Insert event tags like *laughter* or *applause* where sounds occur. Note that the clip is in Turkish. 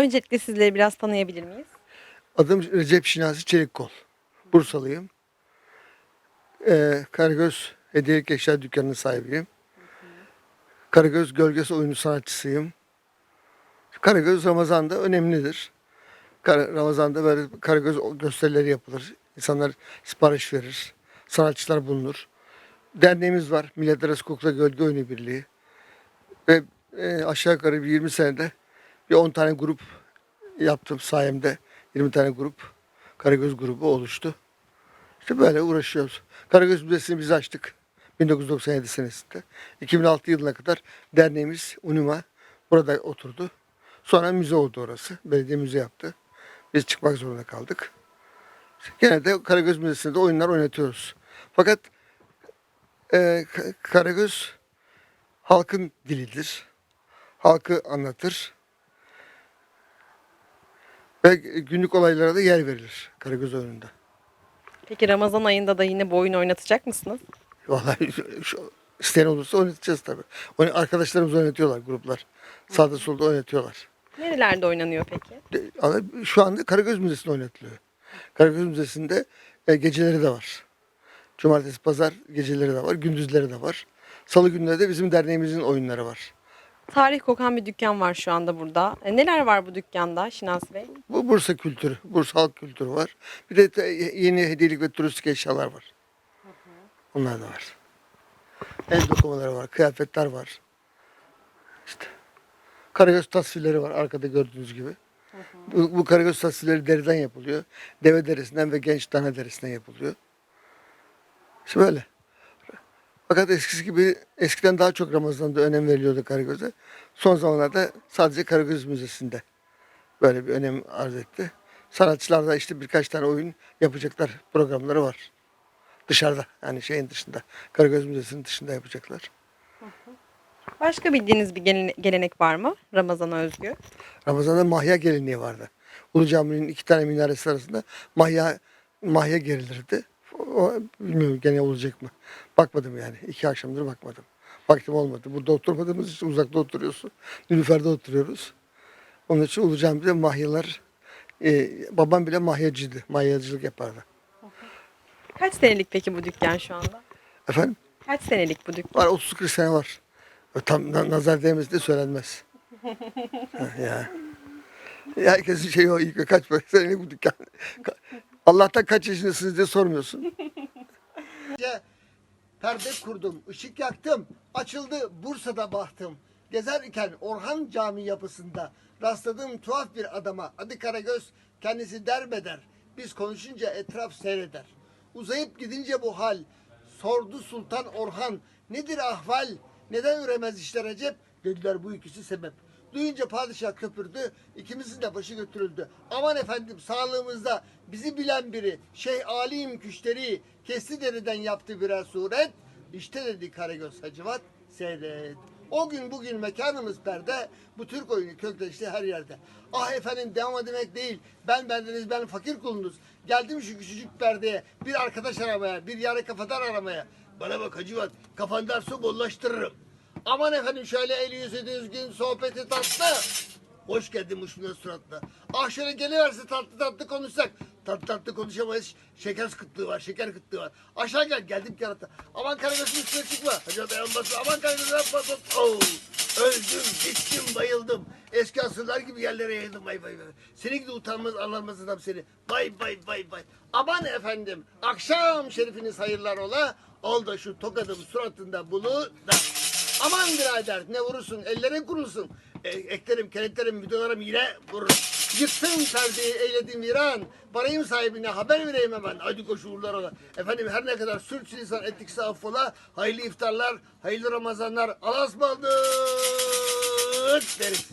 Öncelikle sizleri biraz tanıyabilir miyiz? Adım Recep Şinasi Çelikkol. Bursalıyım. Ee, Karagöz Hediyelik Eşya Dükkanı'nın sahibiyim. Karagöz Gölgesi oyunu sanatçısıyım. Karagöz Ramazan'da önemlidir. Kar- Ramazan'da böyle Karagöz gösterileri yapılır. İnsanlar sipariş verir. Sanatçılar bulunur. Derneğimiz var. Milletler Arası Kukla Gölge Oyunu Birliği. Ve e, aşağı yukarı bir 20 senede bir 10 tane grup yaptım sayemde. 20 tane grup, Karagöz grubu oluştu. İşte böyle uğraşıyoruz. Karagöz Müzesi'ni biz açtık 1997 senesinde. 2006 yılına kadar derneğimiz UNIMA burada oturdu. Sonra müze oldu orası. Belediye müze yaptı. Biz çıkmak zorunda kaldık. Gene de Karagöz Müzesi'nde de oyunlar oynatıyoruz. Fakat e, Ka- Karagöz halkın dilidir. Halkı anlatır. Ve günlük olaylara da yer verilir Karagöz oyununda. Peki Ramazan ayında da yine bu oyunu oynatacak mısınız? Vallahi şu, şu isteyen olursa oynatacağız tabii. Oyun, arkadaşlarımız oynatıyorlar gruplar. Sağda solda oynatıyorlar. Nerelerde oynanıyor peki? De- ama Şu anda Karagöz Müzesi'nde oynatılıyor. Karagöz Müzesi'nde e, geceleri de var. Cumartesi, pazar geceleri de var, gündüzleri de var. Salı günleri de bizim derneğimizin oyunları var. Tarih kokan bir dükkan var şu anda burada. E, neler var bu dükkanda Şinasi Bey? Bu Bursa kültürü, Bursa halk kültürü var. Bir de te- yeni hediyelik ve turistik eşyalar var. Onlar da var. El dokumaları var, kıyafetler var. İşte Karagöz tasvirleri var arkada gördüğünüz gibi. Bu, bu karagöz tasvirleri deriden yapılıyor. Deve derisinden ve genç dana derisinden yapılıyor. İşte böyle. Fakat eskisi gibi eskiden daha çok Ramazan'da önem veriliyordu Karagöz'e. Son zamanlarda sadece Karagöz Müzesi'nde böyle bir önem arz etti. Sanatçılar da işte birkaç tane oyun yapacaklar programları var. Dışarıda yani şeyin dışında. Karagöz Müzesi'nin dışında yapacaklar. Başka bildiğiniz bir gelene- gelenek var mı Ramazan'a özgü? Ramazan'da mahya geleneği vardı. Ulu Cami'nin iki tane minaresi arasında mahya mahya gerilirdi. O, bilmiyorum gene olacak mı? Bakmadım yani. İki akşamdır bakmadım. Vaktim olmadı. Burada oturmadığımız için uzakta oturuyorsun. Nilüfer'de oturuyoruz. Onun için Ulu Cami'de mahyalar e, babam bile mahyacıydı. Mahyacılık yapardı. Kaç senelik peki bu dükkan şu anda? Efendim? Kaç senelik bu dükkan? Var 30-40 sene var. Tam na- nazar değmesi de söylenmez. *laughs* Ya. Herkesin şeyi o ilk kaç senelik bu dükkan. Allah'tan kaç yaşındasınız diye sormuyorsun. *laughs* Perde kurdum, ışık yaktım. Açıldı Bursa'da bahtım. Gezerken Orhan Cami yapısında rastladım tuhaf bir adama. Adı Karagöz, kendisi derbeder. Biz konuşunca etraf seyreder. Uzayıp gidince bu hal. Sordu Sultan Orhan. Nedir ahval? Neden üremez işte Recep? Dediler bu ikisi sebep. Duyunca padişah köpürdü, ikimizin de başı götürüldü. Aman efendim sağlığımızda bizi bilen biri, Şeyh Alim Küşteri kesti deriden yaptı birer suret. İşte dedi Karagöz Hacivat seyret. O gün bugün mekanımız perde, bu Türk oyunu kökleşti her yerde. Ah efendim devam demek değil, ben bendeniz ben fakir kulunuz. Geldim şu küçücük perdeye, bir arkadaş aramaya, bir yarı kafadan aramaya. Bana bak Hacivat, kafan su bollaştırırım. Aman efendim şöyle eli yüzü düzgün, sohbeti tatlı. Hoş geldin Muşmula suratla. Ah şöyle geliverse tatlı tatlı konuşsak. Tatlı tatlı konuşamayız. Şeker kıtlığı var, şeker kıtlığı var. Aşağı gel, geldim kerata. Aman Karagöz'ün üstüne çıkma. Hacı dayanmasın. Aman Karagöz'ün yapma. Oh, öldüm, gittim, bayıldım. Eski asırlar gibi yerlere yayıldım. Vay vay vay. Seni gibi utanmaz, anlamaz adam seni. Vay vay vay vay. Aman efendim, akşam şerifiniz hayırlar ola. Ol da şu tokadım suratında bulu da. Aman birader ne vurursun ellerin kurulsun. E, eklerim kenetlerim videolarım yine vurur. Yıktım perdeyi eyledim viran. Parayım sahibine haber vereyim hemen. Hadi koş uğurlar ola. Efendim her ne kadar sürçülisan ettikse affola. Hayırlı iftarlar, hayırlı Ramazanlar. Alas deriz.